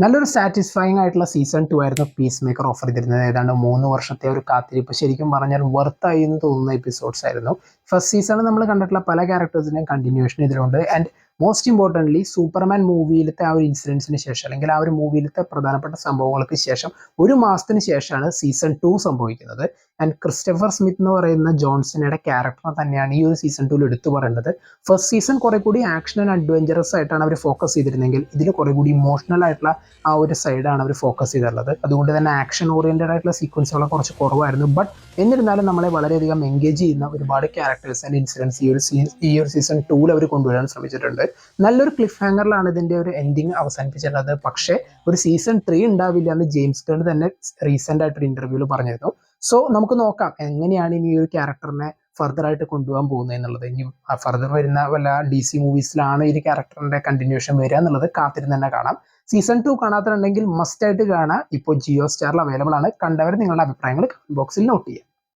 നല്ലൊരു സാറ്റിസ്ഫൈങ് ആയിട്ടുള്ള season two ആയിരുന്നു പീസ് മേക്കർ ഓഫർ ചെയ്തിരുന്നത്. ഏതാണ്ട് മൂന്ന് വർഷത്തെ ഒരു കാത്തിരിപ്പ്. ശരിക്കും പറഞ്ഞാൽ വർത്തായി എന്ന് തോന്നുന്ന എപ്പിസോഡ്സ് ആയിരുന്നു. ഫസ്റ്റ് സീസണിൽ നമ്മൾ കണ്ടിട്ടുള്ള പല ക്യാരക്ടേഴ്സിന്റെയും കണ്ടിന്യൂഷൻ ഇതിലുണ്ട് ആൻഡ് മോസ്റ്റ് ഇമ്പോർട്ടന്റ്ലി സൂപ്പർമാൻ മൂവിയിലത്തെ ആ ഒരു ഇൻസിഡൻസിന് ശേഷം അല്ലെങ്കിൽ ആ ഒരു മൂവിയിലത്തെ പ്രധാനപ്പെട്ട സംഭവങ്ങൾക്ക് ശേഷം ഒരു മാസത്തിന് ശേഷമാണ് സീസൺ ടു സംഭവിക്കുന്നത്. ആൻഡ് ക്രിസ്റ്റഫർ സ്മിത്ത് എന്ന് പറയുന്ന ജോൺസണയുടെ ക്യാരക്ടർ തന്നെയാണ് ഈ ഒരു സീസൺ ടൂവിൽ എടുത്തു പറയുന്നത് ഫസ്റ്റ് സീസൺ കുറെ കൂടി ആക്ഷൻ ആൻഡ് അഡ്വഞ്ചറസ് ആയിട്ടാണ് അവർ ഫോക്കസ് ചെയ്തിരുന്നെങ്കിൽ ഇതിൽ കുറെ കൂടി ഇമോഷണൽ ആയിട്ടുള്ള ആ ഒരു സൈഡാണ് അവർ ഫോക്കസ് ചെയ്തിട്ടുള്ളത്. അതുകൊണ്ട് തന്നെ ആക്ഷൻ ഓറിയന്റഡ് ആയിട്ടുള്ള സീക്വൻസുകളെ കുറച്ച് കുറവായിരുന്നു. ബട്ട് എന്നിരുന്നാലും നമ്മളെ വളരെയധികം എൻഗേജ് ചെയ്യുന്ന ഒരുപാട് ക്യാരക്ടേഴ്സ് ആൻഡ് ഇൻസിഡൻസ് ഈ ഒരു സീ ഈ ഒരു സീസൺ ടൂവിൽ അവർ കൊണ്ടുവരാൻ ശ്രമിച്ചിട്ടുണ്ട്. നല്ലൊരു ക്ലിഫ് ഹാങ്ങറിലാണ് ഇതിന്റെ ഒരു എൻഡിങ് അവസാനിപ്പിച്ചിട്ടുള്ളത്. പക്ഷേ ഒരു സീസൺ ത്രീ ഉണ്ടാവില്ല എന്ന് ജെയിംസ് ഗേൺ തന്നെ റീസെന്റ് ആയിട്ടൊരു ഇന്റർവ്യൂവിൽ പറഞ്ഞിരുന്നു. സോ നമുക്ക് നോക്കാം എങ്ങനെയാണ് ഇനി ഒരു ക്യാരക്ടറിനെ ഫർദർ ആയിട്ട് കൊണ്ടുപോകാൻ പോകുന്നത് എന്നുള്ളത്. ഇനി ഫർദർ വരുന്ന വല്ല ഡി സി മൂവീസിലാണ് ഈ ക്യാരക്ടറിന്റെ കണ്ടിന്യൂഷൻ വരിക എന്നുള്ളത് കാത്തിരുന്ന് തന്നെ കാണാം. സീസൺ ടു കാണാത്തുണ്ടെങ്കിൽ മസ്റ്റ് ആയിട്ട് കാണാം. ഇപ്പോൾ ജിയോ സ്റ്റാറിൽ അവൈലബിൾ ആണ്. കണ്ടവർ നിങ്ങളുടെ അഭിപ്രായങ്ങൾ ബോക്സിൽ നോട്ട് ചെയ്യാം